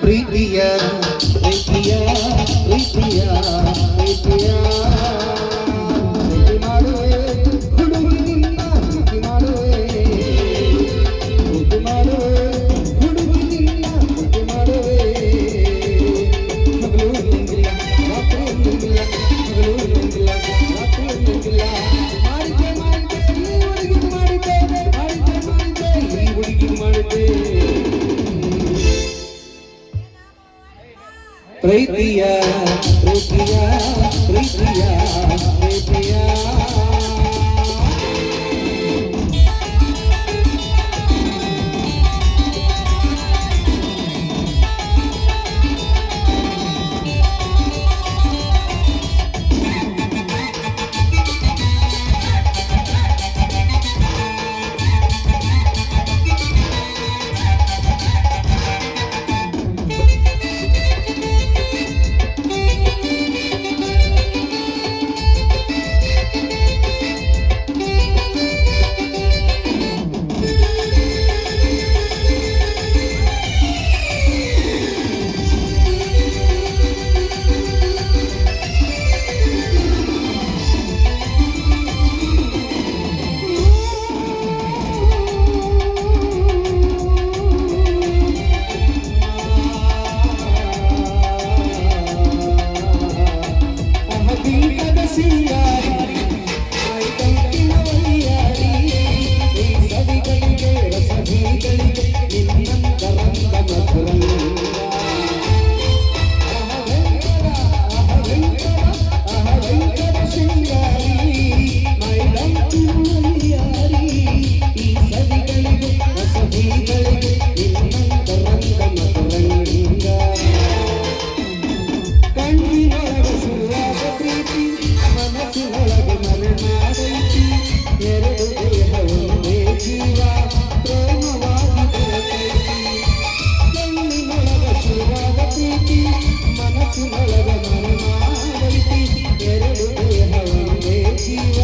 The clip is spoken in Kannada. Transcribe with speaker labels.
Speaker 1: ಪ್ರೀತಿಯ ಪ್ರೀತಿಯ ಪ್ರೀತಿಯ ಪ್ರೀತಿಯ. ಪ್ರೀತಿಯ ಪ್ರೀತಿಯ ಪ್ರೀತಿಯ ಪ್ರೀತಿಯ you